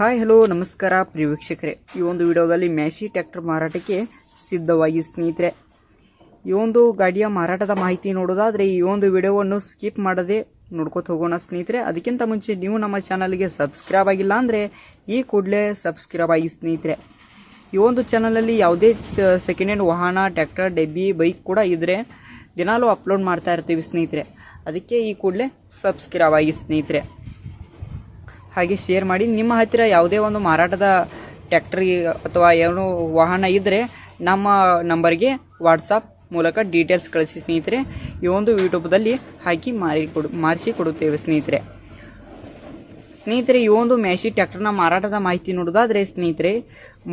Hi, hello, ನಮಸ್ಕಾರ ಪ್ರಿಯ ವೀಕ್ಷಕರೇ. ಈ ಒಂದು ವಿಡಿಯೋದಲ್ಲಿ ಮ್ಯಾಶಿ ಟ್ರ್ಯಾಕ್ಟರ್ ಮಾರಾಟಕ್ಕೆ ಸಿದ್ಧವಾಗಿ ಸ್ನೇಹಿತರೆ, ಈ ಒಂದು ಗಾಡಿಯ ಮಾರಾಟದ ಮಾಹಿತಿ ನೋಡೋದಾದರೆ ಈ ಒಂದು ವಿಡಿಯೋವನ್ನು ಸ್ಕಿಪ್ ಮಾಡದೆ ನೋಡ್ಕೊತ ಹೋಗೋಣ ಸ್ನೇಹಿತರೆ. ಅದಕ್ಕಿಂತ ಮುಂಚೆ ನೀವು ನಮ್ಮ ಚಾನಲ್ಗೆ ಸಬ್ಸ್ಕ್ರೈಬ್ ಆಗಿಲ್ಲ ಅಂದರೆ ಈ ಕೂಡಲೇ ಸಬ್ಸ್ಕ್ರೈಬ್ ಆಗಿ ಸ್ನೇಹಿತರೆ. ಈ ಒಂದು ಚಾನಲಲ್ಲಿ ಯಾವುದೇ ಸೆಕೆಂಡ್ ಹ್ಯಾಂಡ್ ವಾಹನ ಟ್ಯಾಕ್ಟರ್ ಡೆಬ್ಬಿ, ಬೈಕ್ ಕೂಡ ಇದ್ದರೆ ದಿನಾಲೂ ಅಪ್ಲೋಡ್ ಮಾಡ್ತಾ ಇರ್ತೀವಿ ಸ್ನೇಹಿತರೆ. ಅದಕ್ಕೆ ಈ ಕೂಡಲೇ ಸಬ್ಸ್ಕ್ರೈಬ್ ಆಗಿ ಸ್ನೇಹಿತರೆ. ಹಾಗೆ ಶೇರ್ ಮಾಡಿ. ನಿಮ್ಮ ಹತ್ತಿರ ಯಾವುದೇ ಒಂದು ಮಾರಾಟದ ಟ್ಯಾಕ್ಟ್ರಿ ಅಥವಾ ಏನೋ ವಾಹನ ಇದ್ದರೆ ನಮ್ಮ ನಂಬರ್ಗೆ ವಾಟ್ಸಪ್ ಮೂಲಕ ಡೀಟೇಲ್ಸ್ ಕಳಿಸಿ ಸ್ನೇಹಿತರೆ. ಈ ಒಂದು ಯೂಟ್ಯೂಬ್ದಲ್ಲಿ ಹಾಕಿ ಮಾರಿ ಕೊಡು, ಮಾರಿಸಿ ಕೊಡುತ್ತೇವೆ ಸ್ನೇಹಿತರೆ. ಸ್ನೇಹಿತರೆ, ಈ ಒಂದು ಮ್ಯಾಶಿ ಟ್ಯಾಕ್ಟರ್ನ ಮಾರಾಟದ ಮಾಹಿತಿ ನೋಡೋದಾದರೆ ಸ್ನೇಹಿತರೆ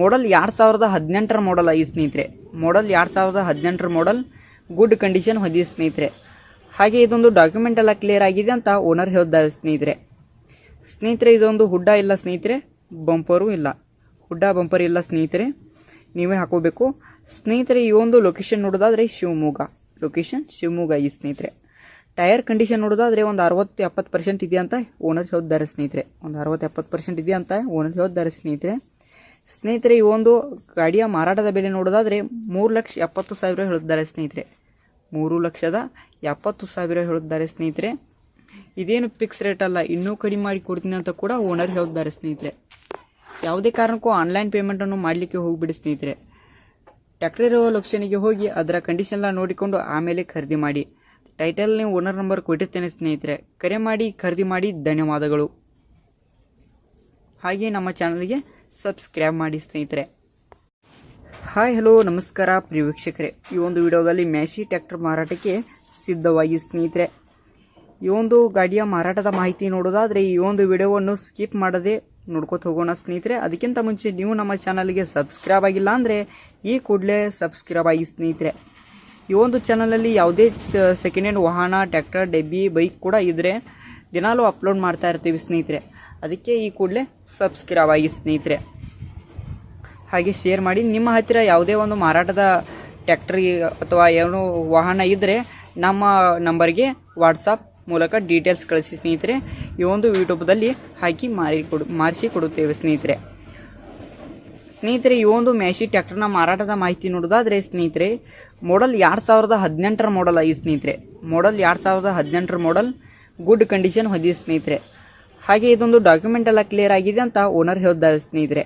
ಮಾಡಲ್ ಎರಡು ಸಾವಿರದ ಹದಿನೆಂಟರ ಮಾಡಲ್ ಐ ಸ್ನೇಹಿತರೆ. ಮಾಡಲ್ ಎರಡು ಸಾವಿರದ ಹದಿನೆಂಟರ ಮಾಡಲ್ ಗುಡ್ ಕಂಡೀಷನ್ ಹೊಂದಿದೆ ಸ್ನೇಹಿತರೆ. ಹಾಗೆ ಇದೊಂದು ಡಾಕ್ಯುಮೆಂಟ್ ಎಲ್ಲ ಕ್ಲಿಯರ್ ಆಗಿದೆ ಅಂತ ಓನರ್ ಹೇಳಿದ್ದಾರೆ ಸ್ನೇಹಿತರೆ. ಸ್ನೇಹಿತರೆ, ಇದೊಂದು ಹುಡ್ಡ ಇಲ್ಲ ಸ್ನೇಹಿತರೆ, ಬಂಪರು ಇಲ್ಲ. ಹುಡ್ಡ, ಬಂಪರ್ ಇಲ್ಲ ಸ್ನೇಹಿತರೆ, ನೀವೇ ಹಾಕೋಬೇಕು. ಸ್ನೇಹಿತರೆ, ಈ ಒಂದು ಲೊಕೇಶನ್ ನೋಡೋದಾದ್ರೆ ಶಿವಮೊಗ್ಗ. ಲೊಕೇಶನ್ ಶಿವಮೊಗ್ಗ ಈ ಸ್ನೇಹಿತರೆ. ಟೈರ್ ಕಂಡೀಷನ್ ನೋಡೋದಾದ್ರೆ ಒಂದು ಅರವತ್ತು ಎಪ್ಪತ್ತು ಪರ್ಸೆಂಟ್ ಇದೆ ಅಂತ ಓನರ್ ಹೇಳಿದ್ದಾರೆ ಸ್ನೇಹಿತರೆ. ಒಂದು ಅರವತ್ತು ಎಪ್ಪತ್ತು ಪರ್ಸೆಂಟ್ ಇದೆ ಅಂತ ಓನರ್ ಹೇಳಿದ್ದಾರೆ ಸ್ನೇಹಿತರೆ. ಸ್ನೇಹಿತರೆ, ಈ ಒಂದು ಗಾಡಿಯ ಮಾರಾಟದ ಬೆಲೆ ನೋಡೋದಾದ್ರೆ ಮೂರು ಲಕ್ಷ ಎಪ್ಪತ್ತು ಸಾವಿರ ಹೇಳಿದ್ದಾರೆ ಸ್ನೇಹಿತರೆ. ಮೂರು ಲಕ್ಷದ ಎಪ್ಪತ್ತು ಸಾವಿರ ಹೇಳಿದ್ದಾರೆ ಸ್ನೇಹಿತರೆ. ಇದೇನು ಫಿಕ್ಸ್ ರೇಟ್ ಅಲ್ಲ, ಇನ್ನೂ ಕಡಿಮೆ ಮಾಡಿ ಕೊಡ್ತೀನಿ ಅಂತ ಕೂಡ ಓನರ್ ಹೇಳಿದ್ದಾರೆ ಸ್ನೇಹಿತರೆ. ಯಾವುದೇ ಕಾರಣಕ್ಕೂ ಆನ್ಲೈನ್ ಪೇಮೆಂಟನ್ನು ಮಾಡಲಿಕ್ಕೆ ಹೋಗಿಬಿಡಿ ಸ್ನೇಹಿತರೆ. ಟ್ಯಾಕ್ಟರ್ ಇರುವ ಲೊಕ್ಷನಿಗೆ ಹೋಗಿ ಅದರ ಕಂಡೀಷನ್ ಎಲ್ಲ ನೋಡಿಕೊಂಡು ಆಮೇಲೆ ಖರೀದಿ ಮಾಡಿ. ಟೈಟಲ್ ನೀವು ಓನರ್ ನಂಬರ್ ಕೊಟ್ಟಿರ್ತೇನೆ ಸ್ನೇಹಿತರೆ. ಕರೆ ಮಾಡಿ, ಖರೀದಿ ಮಾಡಿ, ಧನ್ಯವಾದಗಳು. ಹಾಗೆ ನಮ್ಮ ಚಾನಲ್ಗೆ ಸಬ್ಸ್ಕ್ರೈಬ್ ಮಾಡಿ ಸ್ನೇಹಿತರೆ. ಹಾಯ್ ಹಲೋ ನಮಸ್ಕಾರ ಪ್ರಿಯ ವೀಕ್ಷಕರೇ. ಈ ಒಂದು ವಿಡಿಯೋದಲ್ಲಿ ಮ್ಯಾಶಿ ಟ್ಯಾಕ್ಟರ್ ಮಾರಾಟಕ್ಕೆ ಸಿದ್ಧವಾಗಿ ಸ್ನೇಹಿತರೆ. ಈ ಒಂದು ಗಾಡಿಯ ಮಾರಾಟದ ಮಾಹಿತಿ ನೋಡೋದಾದ್ರೆ ಈ ಒಂದು ವಿಡಿಯೋವನ್ನು ಸ್ಕಿಪ್ ಮಾಡದೆ ನೋಡ್ಕೊತ ಹೋಗೋಣ ಸ್ನೇಹಿತರೆ. ಅದಕ್ಕಿಂತ ಮುಂಚೆ ನೀವು ನಮ್ಮ ಚಾನಲ್ಗೆ ಸಬ್ಸ್ಕ್ರೈಬ್ ಆಗಿಲ್ಲ ಅಂದರೆ ಈ ಕೂಡಲೇ ಸಬ್ಸ್ಕ್ರೈಬ್ ಆಗಿ ಸ್ನೇಹಿತರೆ. ಈ ಒಂದು ಚಾನಲಲ್ಲಿ ಯಾವುದೇ ಸೆಕೆಂಡ್ ಹ್ಯಾಂಡ್ ವಾಹನ ಟ್ಯಾಕ್ಟರ್ ಡೆಬ್ಬಿ ಬೈಕ್ ಕೂಡ ಇದ್ದರೆ ದಿನಾಲೂ ಅಪ್ಲೋಡ್ ಮಾಡ್ತಾ ಇರ್ತೀವಿ ಸ್ನೇಹಿತರೆ. ಅದಕ್ಕೆ ಈ ಕೂಡಲೇ ಸಬ್ಸ್ಕ್ರೈಬ್ ಆಗಿ ಸ್ನೇಹಿತರೆ. ಹಾಗೆ ಶೇರ್ ಮಾಡಿ. ನಿಮ್ಮ ಹತ್ತಿರ ಯಾವುದೇ ಒಂದು ಮಾರಾಟದ ಟ್ಯಾಕ್ಟ್ರಿ ಅಥವಾ ಏನೋ ವಾಹನ ಇದ್ದರೆ ನಮ್ಮ ನಂಬರ್ಗೆ ವಾಟ್ಸಪ್ ಮೂಲಕ ಡೀಟೇಲ್ಸ್ ಕಳಿಸಿ ಸ್ನೇಹಿತರೆ. ಈ ಒಂದು ಯೂಟ್ಯೂಬ್ದಲ್ಲಿ ಹಾಕಿ ಮಾರಿ ಕೊಡು, ಮಾರಿಸಿ ಕೊಡುತ್ತೇವೆ ಸ್ನೇಹಿತರೆ. ಸ್ನೇಹಿತರೆ, ಈ ಒಂದು ಮ್ಯಾಶಿ ಟ್ಯಾಕ್ಟರ್ನ ಮಾರಾಟದ ಮಾಹಿತಿ ನೋಡೋದಾದರೆ ಸ್ನೇಹಿತರೆ ಮಾಡಲ್ ಎರಡು ಸಾವಿರದ ಹದಿನೆಂಟರ ಮಾಡಲ್ ಆಗಿ ಸ್ನೇಹಿತರೆ. ಮಾಡಲ್ ಎರಡು ಸಾವಿರದ ಹದಿನೆಂಟರ ಮಾಡಲ್ ಗುಡ್ ಕಂಡೀಷನ್ ಹೊಂದಿದೆ ಸ್ನೇಹಿತರೆ. ಹಾಗೆ ಇದೊಂದು ಡಾಕ್ಯುಮೆಂಟ್ ಎಲ್ಲ ಕ್ಲಿಯರ್ ಆಗಿದೆ ಅಂತ ಓನರ್ ಹೇಳಿದ್ದಾರೆ ಸ್ನೇಹಿತರೆ.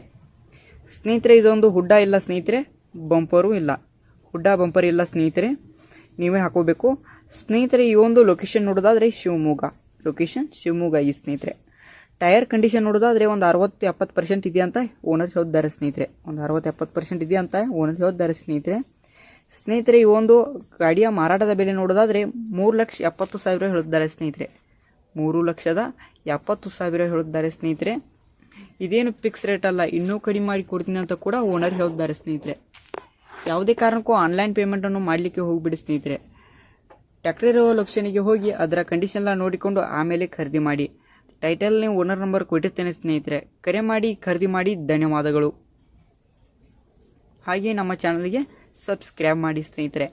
ಸ್ನೇಹಿತರೆ, ಇದೊಂದು ಹುಡ್ಡ ಇಲ್ಲ ಸ್ನೇಹಿತರೆ ಬಂಪರು ಇಲ್ಲ. ಹುಡ್ಡ ಬಂಪರ್ ಇಲ್ಲ ಸ್ನೇಹಿತರೆ. ನೀವೇ ಹಾಕೋಬೇಕು. ಸ್ನೇಹಿತರೆ, ಈ ಒಂದು ಲೊಕೇಶನ್ ನೋಡೋದಾದ್ರೆ ಶಿವಮೊಗ್ಗ. ಲೊಕೇಶನ್ ಶಿವಮೊಗ್ಗ ಈ ಸ್ನೇಹಿತರೆ. ಟೈರ್ ಕಂಡೀಷನ್ ನೋಡೋದಾದ್ರೆ ಒಂದು ಅರವತ್ತು ಎಪ್ಪತ್ತು ಪರ್ಸೆಂಟ್ ಇದೆ ಅಂತ ಓನರ್ ಹೇಳಿದ್ದಾರೆ ಸ್ನೇಹಿತರೆ. ಒಂದು ಅರವತ್ತು ಎಪ್ಪತ್ತು ಪರ್ಸೆಂಟ್ ಇದೆ ಅಂತ ಓನರ್ ಹೇಳಿದ್ದಾರೆ ಸ್ನೇಹಿತರೆ. ಸ್ನೇಹಿತರೆ, ಈ ಒಂದು ಗಾಡಿಯ ಮಾರಾಟದ ಬೆಲೆ ನೋಡೋದಾದ್ರೆ ಮೂರು ಲಕ್ಷ ಎಪ್ಪತ್ತು ಸಾವಿರ ಹೇಳಿದ್ದಾರೆ ಸ್ನೇಹಿತರೆ. ಮೂರು ಲಕ್ಷದ ಎಪ್ಪತ್ತು ಸಾವಿರ ಹೇಳಿದ್ದಾರೆ ಸ್ನೇಹಿತರೆ. ಇದೇನು ಫಿಕ್ಸ್ ರೇಟ್ ಅಲ್ಲ, ಇನ್ನೂ ಕಡಿಮೆ ಮಾಡಿ ಕೊಡ್ತೀನಿ ಅಂತ ಕೂಡ ಓನರ್ ಹೇಳಿದ್ದಾರೆ ಸ್ನೇಹಿತರೆ. ಯಾವುದೇ ಕಾರಣಕ್ಕೂ ಆನ್ಲೈನ್ ಪೇಮೆಂಟನ್ನು ಮಾಡಲಿಕ್ಕೆ ಹೋಗಿಬಿಡಿ ಸ್ನೇಹಿತರೆ. ಟ್ಯಾಕ್ಟರ್ ಲೊಕೇಶನಿಗೆ ಹೋಗಿ ಅದರ ಕಂಡೀಷನ್ ಎಲ್ಲ ನೋಡಿಕೊಂಡು ಆಮೇಲೆ ಖರೀದಿ ಮಾಡಿ. ಟೈಟಲ್ ನೀವು ಓನರ್ ನಂಬರ್ ಕೊಟ್ಟಿರ್ತೇನೆ ಸ್ನೇಹಿತರೆ. ಕರೆ ಮಾಡಿ, ಖರೀದಿ ಮಾಡಿ, ಧನ್ಯವಾದಗಳು. ಹಾಗೆ ನಮ್ಮ ಚಾನಲ್ಗೆ ಸಬ್ಸ್ಕ್ರೈಬ್ ಮಾಡಿ ಸ್ನೇಹಿತರೆ.